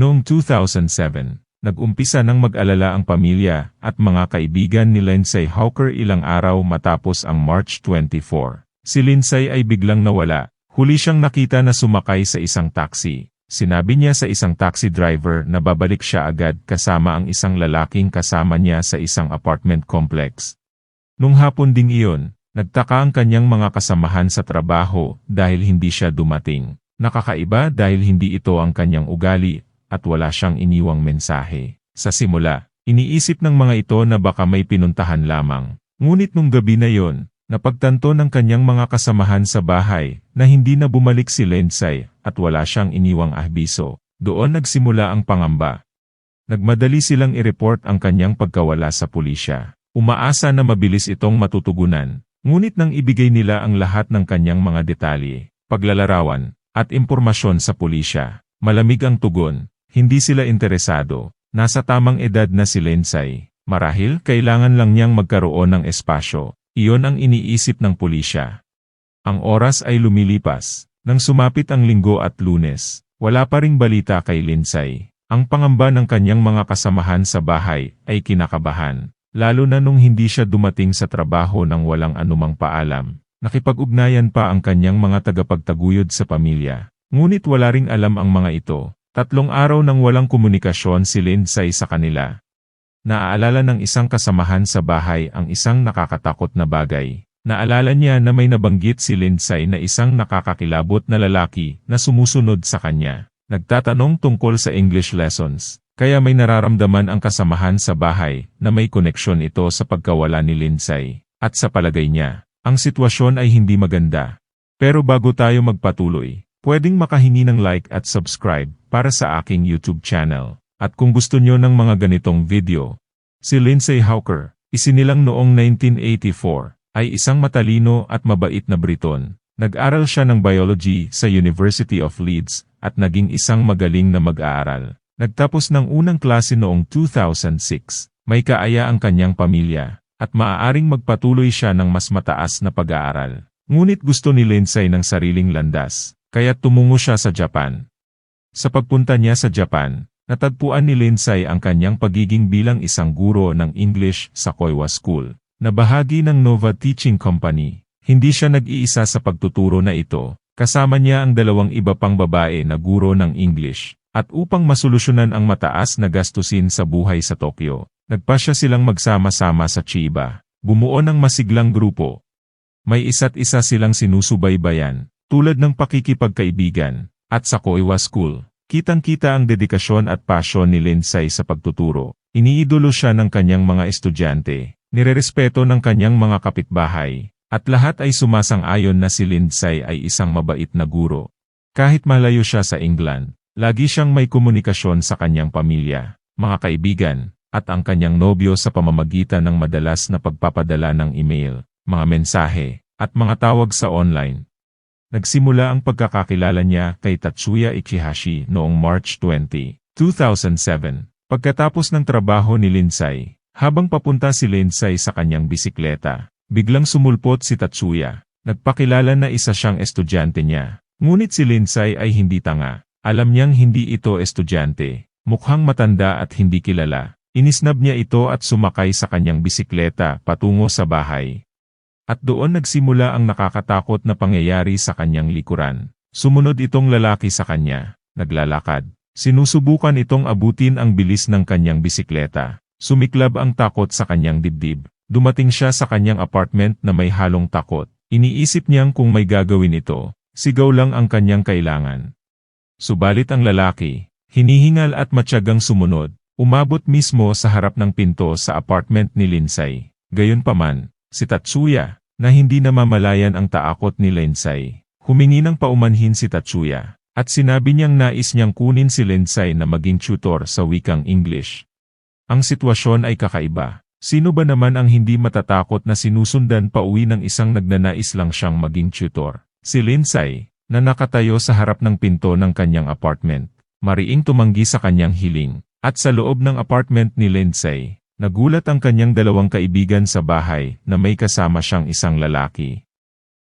Noong 2007, nag-umpisa ng mag-alala ang pamilya at mga kaibigan ni Lindsay Hawker ilang araw matapos ang March 24. Si Lindsay ay biglang nawala. Huli siyang nakita na sumakay sa isang taxi. Sinabi niya sa isang taxi driver na babalik siya agad kasama ang isang lalaking kasama niya sa isang apartment complex. Nung hapon ding iyon, nagtaka ang kanyang mga kasamahan sa trabaho dahil hindi siya dumating. Nakakaiba dahil hindi ito ang kanyang ugali at wala siyang iniwang mensahe. Sa simula, iniisip ng mga ito na baka may pinuntahan lamang. Ngunit nung gabi na yon, napagtanto ng kanyang mga kasamahan sa bahay na hindi na bumalik si Lensay at wala siyang iniwang ahbiso. Doon nagsimula ang pangamba. Nagmadali silang i-report ang kanyang pagkawala sa pulisya. Umaasa na mabilis itong matutugunan. Ngunit nang ibigay nila ang lahat ng kanyang mga detalye, paglalarawan, at impormasyon sa pulisya, malamig ang tugon, hindi sila interesado. Nasa tamang edad na si Lensay. Marahil kailangan lang niyang magkaroon ng espasyo. Iyon ang iniisip ng pulisya. Ang oras ay lumilipas. Nang sumapit ang linggo at lunes, wala pa ring balita kay Linsay. Ang pangamba ng kanyang mga kasamahan sa bahay ay kinakabahan, lalo na nung hindi siya dumating sa trabaho ng walang anumang paalam. Nakipag-ugnayan pa ang kanyang mga tagapagtaguyod sa pamilya. Ngunit wala ring alam ang mga ito. Tatlong araw nang walang komunikasyon si Lindsay sa kanila. Naaalala ng isang kasamahan sa bahay ang isang nakakatakot na bagay. Naalala niya na may nabanggit si Lindsay na isang nakakakilabot na lalaki na sumusunod sa kanya. Nagtatanong tungkol sa English lessons, kaya may nararamdaman ang kasamahan sa bahay na may koneksyon ito sa pagkawala ni Lindsay. At sa palagay niya, ang sitwasyon ay hindi maganda. Pero bago tayo magpatuloy, pwedeng makahingi ng like at subscribe para sa aking YouTube channel. At kung gusto nyo ng mga ganitong video, si Lindsay Hawker, isinilang noong 1984, ay isang matalino at mabait na Briton. Nag-aral siya ng biology sa University of Leeds at naging isang magaling na mag-aaral. Nagtapos ng unang klase noong 2006. May kaaya ang kanyang pamilya at maaaring magpatuloy siya ng mas mataas na pag-aaral. Ngunit gusto ni Lindsay ng sariling landas, kaya tumungo siya sa Japan. Sa pagpunta niya sa Japan, natagpuan ni Lindsay ang kanyang pagiging bilang isang guro ng English sa Koiwa School, na bahagi ng Nova Teaching Company. Hindi siya nag-iisa sa pagtuturo na ito, kasama niya ang dalawang iba pang babae na guro ng English. At upang masolusyonan ang mataas na gastusin sa buhay sa Tokyo, nagpasya silang magsama-sama sa Chiba. Bumuo ng masiglang grupo. May isa't isa silang sinusubaybayan, tulad ng pakikipagkaibigan, at sa Koiwa School, kitang-kita ang dedikasyon at pasyon ni Lindsay sa pagtuturo. Iniidolo siya ng kanyang mga estudyante, nirerespeto ng kanyang mga kapitbahay, at lahat ay sumasang-ayon na si Lindsay ay isang mabait na guro. Kahit malayo siya sa England, lagi siyang may komunikasyon sa kanyang pamilya, mga kaibigan, at ang kanyang nobyo sa pamamagitan ng madalas na pagpapadala ng email, mga mensahe, at mga tawag sa online. Nagsimula ang pagkakakilala niya kay Tatsuya Ichihashi noong March 20, 2007. Pagkatapos ng trabaho ni Lindsay, habang papunta si Lindsay sa kanyang bisikleta, biglang sumulpot si Tatsuya. Nagpakilala na isa siyang estudyante niya. Ngunit si Lindsay ay hindi tanga. Alam niyang hindi ito estudyante. Mukhang matanda at hindi kilala. Inisnab niya ito at sumakay sa kanyang bisikleta patungo sa bahay. At doon nagsimula ang nakakatakot na pangyayari sa kanyang likuran. Sumunod itong lalaki sa kanya, naglalakad. Sinusubukan itong abutin ang bilis ng kanyang bisikleta. Sumiklab ang takot sa kanyang dibdib. Dumating siya sa kanyang apartment na may halong takot. Iniisip niyang kung may gagawin ito, sigaw lang ang kanyang kailangan. Subalit ang lalaki, hinihingal at matyagang sumunod, umabot mismo sa harap ng pinto sa apartment ni Linsay. Gayunpaman, si Tatsuya, na hindi namamalayan ang taakot ni Lensay. Humingi ng paumanhin si Tatsuya, at sinabi niyang nais niyang kunin si Lensay na maging tutor sa wikang English. Ang sitwasyon ay kakaiba. Sino ba naman ang hindi matatakot na sinusundan pa uwi ng isang nagnanais lang siyang maging tutor? Si Lensay, na nakatayo sa harap ng pinto ng kanyang apartment, mariing tumanggi sa kanyang hiling, at sa loob ng apartment ni Lensay, Nagulat ang kanyang dalawang kaibigan sa bahay na may kasama siyang isang lalaki.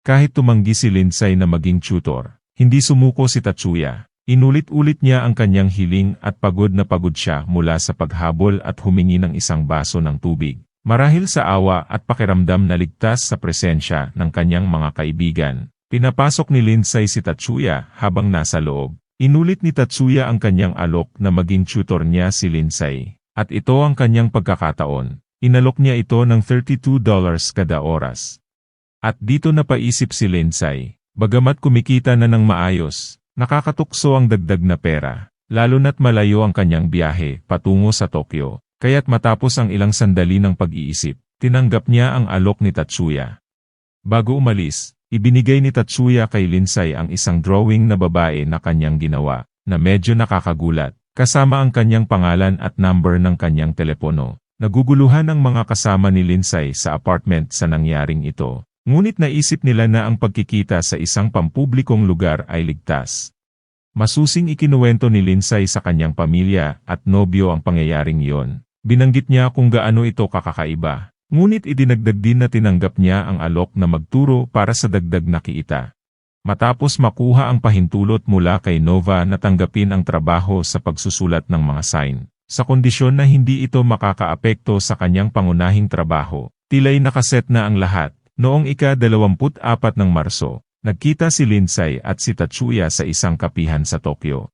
Kahit tumanggi si Lindsay na maging tutor, hindi sumuko si Tatsuya. Inulit-ulit niya ang kanyang hiling at pagod na pagod siya mula sa paghabol at humingi ng isang baso ng tubig. Marahil sa awa at pakiramdam na ligtas sa presensya ng kanyang mga kaibigan. Pinapasok ni Lindsay si Tatsuya habang nasa loob. Inulit ni Tatsuya ang kanyang alok na maging tutor niya si Lindsay. At ito ang kanyang pagkakataon. Inalok niya ito ng $32 kada oras. At dito napaisip si Lindsay, bagamat kumikita na ng maayos, nakakatukso ang dagdag na pera, lalo na't malayo ang kanyang biyahe patungo sa Tokyo, kaya't matapos ang ilang sandali ng pag-iisip, tinanggap niya ang alok ni Tatsuya. Bago umalis, ibinigay ni Tatsuya kay Lindsay ang isang drawing na babae na kanyang ginawa, na medyo nakakagulat, kasama ang kanyang pangalan at number ng kanyang telepono. Naguguluhan ang mga kasama ni Lindsay sa apartment sa nangyaring ito. Ngunit naisip nila na ang pagkikita sa isang pampublikong lugar ay ligtas. Masusing ikinuwento ni Lindsay sa kanyang pamilya at nobyo ang pangyayaring iyon. Binanggit niya kung gaano ito kakakaiba. Ngunit idinagdag din na tinanggap niya ang alok na magturo para sa dagdag na kiita. Matapos makuha ang pahintulot mula kay Nova na tanggapin ang trabaho sa pagsusulat ng mga sign, sa kondisyon na hindi ito makakaapekto sa kanyang pangunahing trabaho. Tilay nakaset na ang lahat. Noong ika-24 ng Marso, nagkita si Lindsay at si Tatsuya sa isang kapihan sa Tokyo.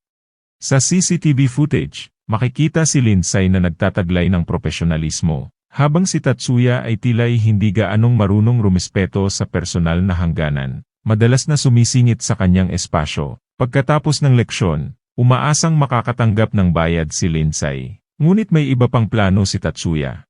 Sa CCTV footage, makikita si Lindsay na nagtataglay ng profesionalismo, habang si Tatsuya ay tilay hindi gaanong marunong rumispeto sa personal na hangganan. Madalas na sumisingit sa kanyang espasyo. Pagkatapos ng leksyon, Umaasang makakatanggap ng bayad si Lindsay. Ngunit may iba pang plano si Tatsuya.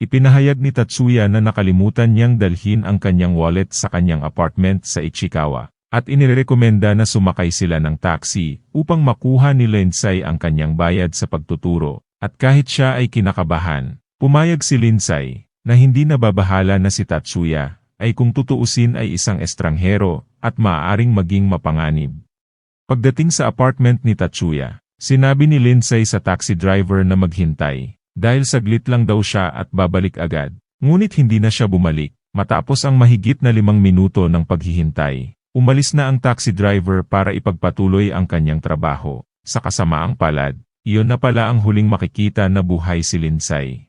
Ipinahayag ni Tatsuya na nakalimutan niyang dalhin ang kanyang wallet sa kanyang apartment sa Ichikawa, at inirekomenda na sumakay sila ng taxi upang makuha ni Lindsay ang kanyang bayad sa pagtuturo, at kahit siya ay kinakabahan, pumayag si Lindsay, na hindi nababahala na si Tatsuya, ay kung tutuusin ay isang estranghero, at maaaring maging mapanganib. Pagdating sa apartment ni Tatsuya, sinabi ni Lindsay sa taxi driver na maghintay, dahil saglit lang daw siya at babalik agad. Ngunit hindi na siya bumalik, matapos ang mahigit na limang minuto ng paghihintay. Umalis na ang taxi driver para ipagpatuloy ang kanyang trabaho. Sa kasamaang palad, iyon na pala ang huling makikita na buhay si Lindsay.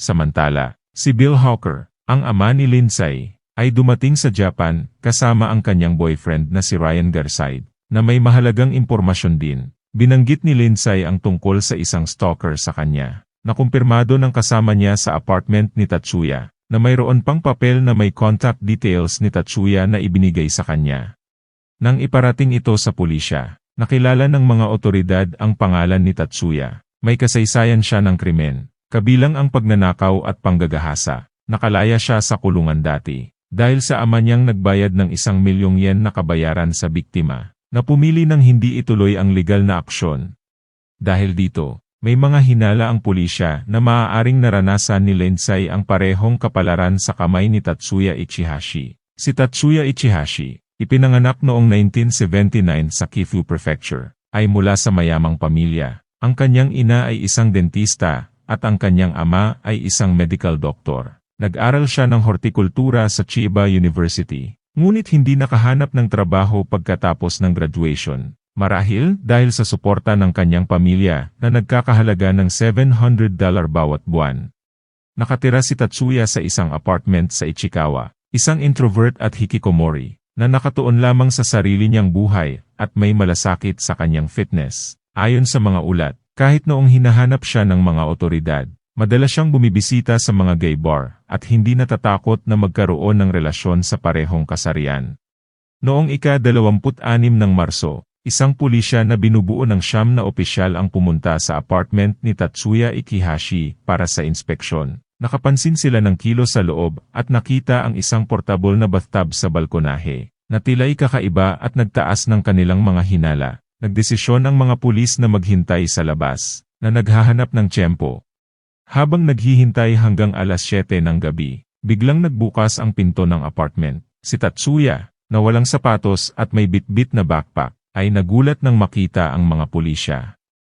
Samantala, si Bill Hawker, ang ama ni Lindsay, ay dumating sa Japan kasama ang kanyang boyfriend na si Ryan Garside na may mahalagang impormasyon din. Binanggit ni Lindsay ang tungkol sa isang stalker sa kanya, na kumpirmado ng kasama niya sa apartment ni Tatsuya, na mayroon pang papel na may contact details ni Tatsuya na ibinigay sa kanya. Nang iparating ito sa pulisya, nakilala ng mga otoridad ang pangalan ni Tatsuya. May kasaysayan siya ng krimen, kabilang ang pagnanakaw at panggagahasa. Nakalaya siya sa kulungan dati, dahil sa ama niyang nagbayad ng isang milyong yen na kabayaran sa biktima na pumili ng hindi ituloy ang legal na aksyon. Dahil dito, may mga hinala ang pulisya na maaaring naranasan ni Lensai ang parehong kapalaran sa kamay ni Tatsuya Ichihashi. Si Tatsuya Ichihashi, ipinanganak noong 1979 sa Kifu Prefecture, ay mula sa mayamang pamilya. Ang kanyang ina ay isang dentista, at ang kanyang ama ay isang medical doctor. Nag-aral siya ng hortikultura sa Chiba University. Ngunit hindi nakahanap ng trabaho pagkatapos ng graduation. Marahil dahil sa suporta ng kanyang pamilya na nagkakahalaga ng $700 bawat buwan. Nakatira si Tatsuya sa isang apartment sa Ichikawa, isang introvert at hikikomori, na nakatuon lamang sa sarili niyang buhay at may malasakit sa kanyang fitness. Ayon sa mga ulat, kahit noong hinahanap siya ng mga otoridad, Madalas siyang bumibisita sa mga gay bar at hindi natatakot na magkaroon ng relasyon sa parehong kasarian. Noong ika-26 ng Marso, isang pulisya na binubuo ng siyam na opisyal ang pumunta sa apartment ni Tatsuya Ikihashi para sa inspeksyon. Nakapansin sila ng kilo sa loob at nakita ang isang portable na bathtub sa balkonahe, na tila'y kakaiba at nagtaas ng kanilang mga hinala. Nagdesisyon ang mga pulis na maghintay sa labas, na naghahanap ng tiyempo, habang naghihintay hanggang alas 7 ng gabi, biglang nagbukas ang pinto ng apartment. Si Tatsuya, na walang sapatos at may bitbit na backpack, ay nagulat nang makita ang mga pulisya.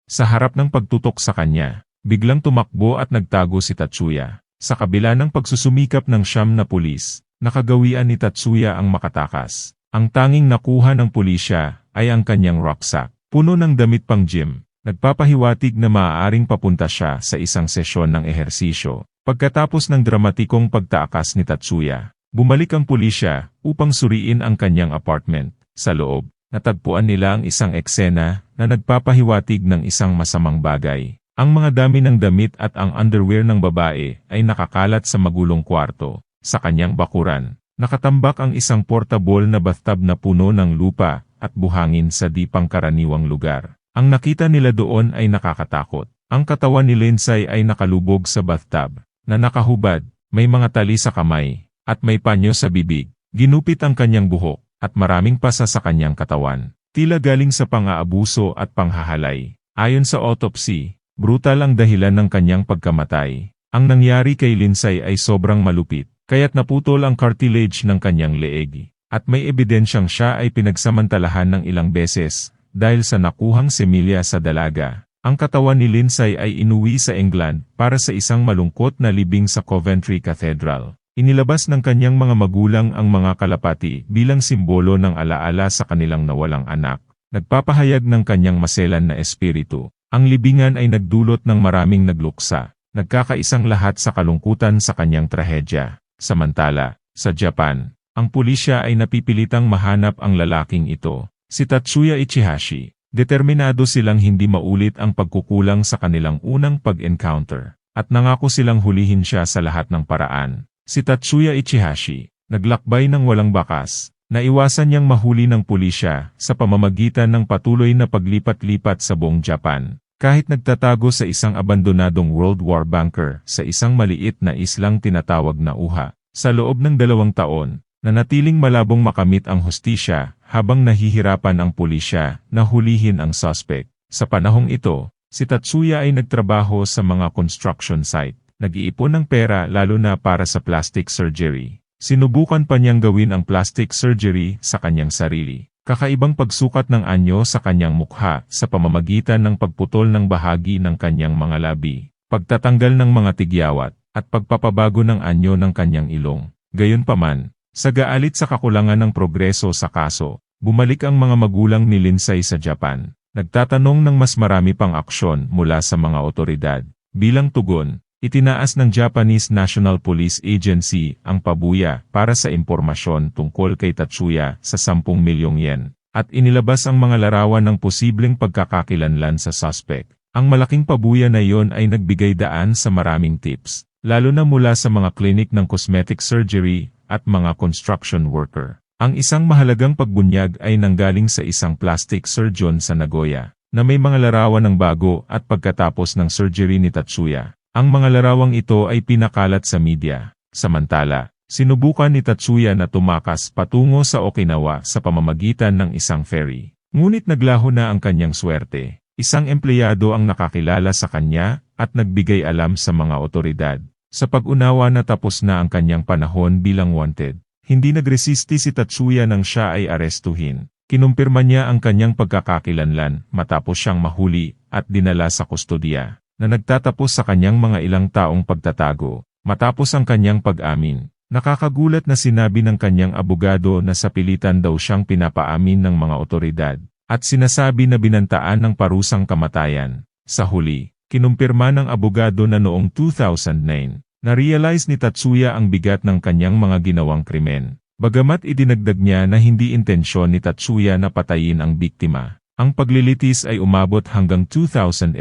Sa harap ng pagtutok sa kanya, biglang tumakbo at nagtago si Tatsuya. Sa kabila ng pagsusumikap ng siyam na pulis, nakagawian ni Tatsuya ang makatakas. Ang tanging nakuha ng pulisya ay ang kanyang rucksack. puno ng damit pang gym. Nagpapahiwatig na maaaring papunta siya sa isang sesyon ng ehersisyo. Pagkatapos ng dramatikong pagtaakas ni Tatsuya, bumalik ang pulisya upang suriin ang kanyang apartment. Sa loob, natagpuan nila ang isang eksena na nagpapahiwatig ng isang masamang bagay. Ang mga dami ng damit at ang underwear ng babae ay nakakalat sa magulong kwarto. Sa kanyang bakuran, nakatambak ang isang portable na bathtub na puno ng lupa at buhangin sa di pangkaraniwang lugar. Ang nakita nila doon ay nakakatakot. Ang katawan ni Lindsay ay nakalubog sa bathtub, na nakahubad, may mga tali sa kamay, at may panyo sa bibig. Ginupit ang kanyang buhok, at maraming pasa sa kanyang katawan. Tila galing sa pang-aabuso at panghahalay. Ayon sa autopsy, brutal ang dahilan ng kanyang pagkamatay. Ang nangyari kay Lindsay ay sobrang malupit, kaya't naputol ang cartilage ng kanyang leeg. At may ebidensyang siya ay pinagsamantalahan ng ilang beses dahil sa nakuhang semilya sa dalaga. Ang katawan ni Lindsay ay inuwi sa England para sa isang malungkot na libing sa Coventry Cathedral. Inilabas ng kanyang mga magulang ang mga kalapati bilang simbolo ng alaala sa kanilang nawalang anak. Nagpapahayag ng kanyang maselan na espiritu. Ang libingan ay nagdulot ng maraming nagluksa. Nagkakaisang lahat sa kalungkutan sa kanyang trahedya. Samantala, sa Japan, ang pulisya ay napipilitang mahanap ang lalaking ito. Si Tatsuya Ichihashi, determinado silang hindi maulit ang pagkukulang sa kanilang unang pag-encounter, at nangako silang hulihin siya sa lahat ng paraan. Si Tatsuya Ichihashi, naglakbay ng walang bakas, naiwasan niyang mahuli ng pulisya sa pamamagitan ng patuloy na paglipat-lipat sa buong Japan, kahit nagtatago sa isang abandonadong World War bunker sa isang maliit na islang tinatawag na Uha. Sa loob ng dalawang taon, Nanatiling malabong makamit ang hustisya habang nahihirapan ang pulisya na hulihin ang suspect. Sa panahong ito, si Tatsuya ay nagtrabaho sa mga construction site. Nag-iipon ng pera lalo na para sa plastic surgery. Sinubukan pa niyang gawin ang plastic surgery sa kanyang sarili. Kakaibang pagsukat ng anyo sa kanyang mukha sa pamamagitan ng pagputol ng bahagi ng kanyang mga labi, pagtatanggal ng mga tigyawat, at pagpapabago ng anyo ng kanyang ilong. Gayunpaman, sa gaalit sa kakulangan ng progreso sa kaso, bumalik ang mga magulang ni Lindsay sa Japan. Nagtatanong ng mas marami pang aksyon mula sa mga otoridad. Bilang tugon, itinaas ng Japanese National Police Agency ang pabuya para sa impormasyon tungkol kay Tatsuya sa 10 milyong yen, at inilabas ang mga larawan ng posibleng pagkakakilanlan sa suspect. Ang malaking pabuya na iyon ay nagbigay daan sa maraming tips, lalo na mula sa mga klinik ng cosmetic surgery at mga construction worker. Ang isang mahalagang pagbunyag ay nanggaling sa isang plastic surgeon sa Nagoya, na may mga larawan ng bago at pagkatapos ng surgery ni Tatsuya. Ang mga larawang ito ay pinakalat sa media. Samantala, sinubukan ni Tatsuya na tumakas patungo sa Okinawa sa pamamagitan ng isang ferry. Ngunit naglaho na ang kanyang swerte. Isang empleyado ang nakakilala sa kanya at nagbigay alam sa mga otoridad. Sa pag-unawa na tapos na ang kanyang panahon bilang wanted, hindi nagresisti si Tatsuya nang siya ay arestuhin. Kinumpirma niya ang kanyang pagkakakilanlan matapos siyang mahuli at dinala sa kustodiya, na nagtatapos sa kanyang mga ilang taong pagtatago. Matapos ang kanyang pag-amin, nakakagulat na sinabi ng kanyang abogado na sa pilitan daw siyang pinapaamin ng mga otoridad, at sinasabi na binantaan ng parusang kamatayan. Sa huli, Kinumpirma ng abogado na noong 2009, na-realize ni Tatsuya ang bigat ng kanyang mga ginawang krimen. Bagamat idinagdag niya na hindi intensyon ni Tatsuya na patayin ang biktima, ang paglilitis ay umabot hanggang 2011,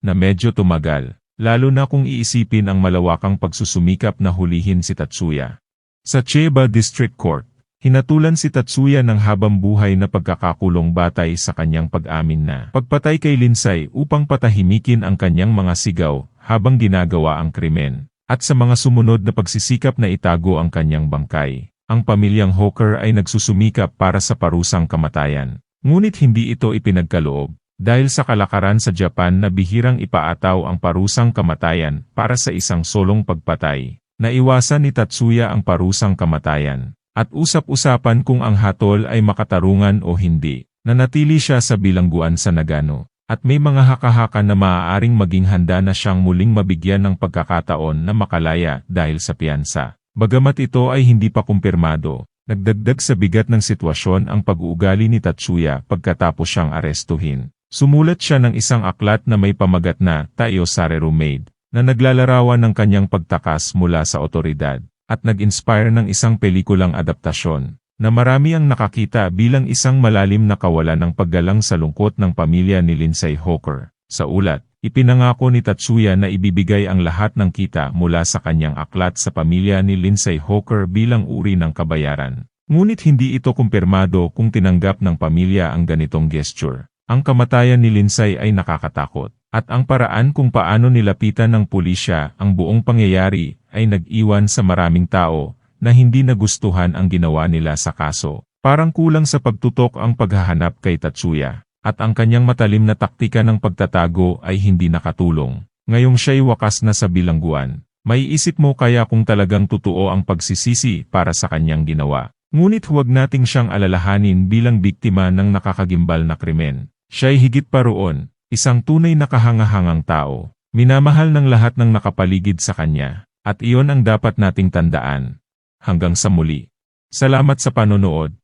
na medyo tumagal, lalo na kung iisipin ang malawakang pagsusumikap na hulihin si Tatsuya. Sa Chiba District Court, Hinatulan si Tatsuya ng habang buhay na pagkakakulong batay sa kanyang pag-amin na pagpatay kay Linsay upang patahimikin ang kanyang mga sigaw habang ginagawa ang krimen, at sa mga sumunod na pagsisikap na itago ang kanyang bangkay. Ang pamilyang Hawker ay nagsusumikap para sa parusang kamatayan. Ngunit hindi ito ipinagkaloob, dahil sa kalakaran sa Japan na bihirang ipaataw ang parusang kamatayan para sa isang solong pagpatay. Naiwasan ni Tatsuya ang parusang kamatayan at usap-usapan kung ang hatol ay makatarungan o hindi. Nanatili siya sa bilangguan sa Nagano, at may mga haka-haka na maaaring maging handa na siyang muling mabigyan ng pagkakataon na makalaya dahil sa piyansa. Bagamat ito ay hindi pa kumpirmado, Nagdagdag sa bigat ng sitwasyon ang pag-uugali ni Tatsuya pagkatapos siyang arestuhin. Sumulat siya ng isang aklat na may pamagat na Tayo Sareru Maid, na naglalarawan ng kanyang pagtakas mula sa otoridad, at nag-inspire ng isang pelikulang adaptasyon, na marami ang nakakita bilang isang malalim na kawalan ng paggalang sa lungkot ng pamilya ni Lindsay Hawker. Sa ulat, ipinangako ni Tatsuya na ibibigay ang lahat ng kita mula sa kanyang aklat sa pamilya ni Lindsay Hawker bilang uri ng kabayaran. Ngunit hindi ito kumpirmado kung tinanggap ng pamilya ang ganitong gesture. Ang kamatayan ni Lindsay ay nakakatakot, at ang paraan kung paano nilapitan ng pulisya ang buong pangyayari ay nag-iwan sa maraming tao na hindi nagustuhan ang ginawa nila sa kaso. Parang kulang sa pagtutok ang paghahanap kay Tatsuya, at ang kanyang matalim na taktika ng pagtatago ay hindi nakatulong. Ngayong siya'y wakas na sa bilangguan, may isip mo kaya kung talagang totoo ang pagsisisi para sa kanyang ginawa. Ngunit huwag nating siyang alalahanin bilang biktima ng nakakagimbal na krimen. Siya'y higit pa roon, isang tunay na kahangahangang tao. Minamahal ng lahat ng nakapaligid sa kanya, at iyon ang dapat nating tandaan. Hanggang sa muli. Salamat sa panonood.